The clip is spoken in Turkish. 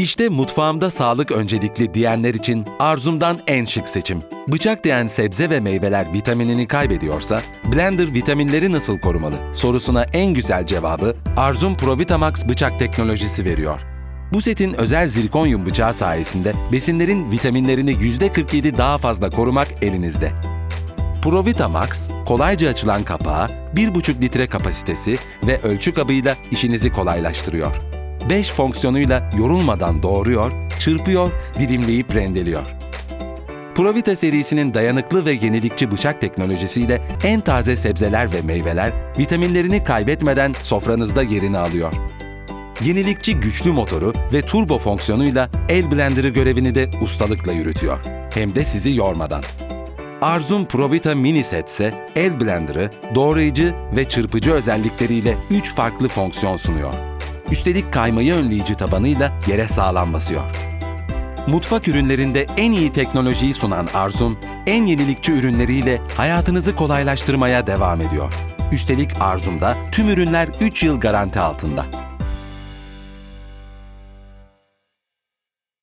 İşte mutfağımda sağlık öncelikli diyenler için Arzum'dan en şık seçim. Bıçak diyen sebze ve meyveler vitaminini kaybediyorsa, blender vitaminleri nasıl korumalı sorusuna en güzel cevabı Arzum Provitamax bıçak teknolojisi veriyor. Bu setin özel zirkonyum bıçağı sayesinde besinlerin vitaminlerini %47 daha fazla korumak elinizde. Provitamax, kolayca açılan kapağı, 1,5 litre kapasitesi ve ölçü kabıyla işinizi kolaylaştırıyor. 5 fonksiyonuyla yorulmadan doğruyor, çırpıyor, dilimleyip rendeliyor. Provita serisinin dayanıklı ve yenilikçi bıçak teknolojisiyle en taze sebzeler ve meyveler vitaminlerini kaybetmeden sofranızda yerini alıyor. Yenilikçi güçlü motoru ve turbo fonksiyonuyla el blenderı görevini de ustalıkla yürütüyor. Hem de sizi yormadan. Arzum Provita Mini Set ise el blenderı, doğrayıcı ve çırpıcı özellikleriyle 3 farklı fonksiyon sunuyor. Üstelik kaymayı önleyici tabanıyla yere sağlam basıyor. Mutfak ürünlerinde en iyi teknolojiyi sunan Arzum, en yenilikçi ürünleriyle hayatınızı kolaylaştırmaya devam ediyor. Üstelik Arzum'da tüm ürünler 3 yıl garanti altında.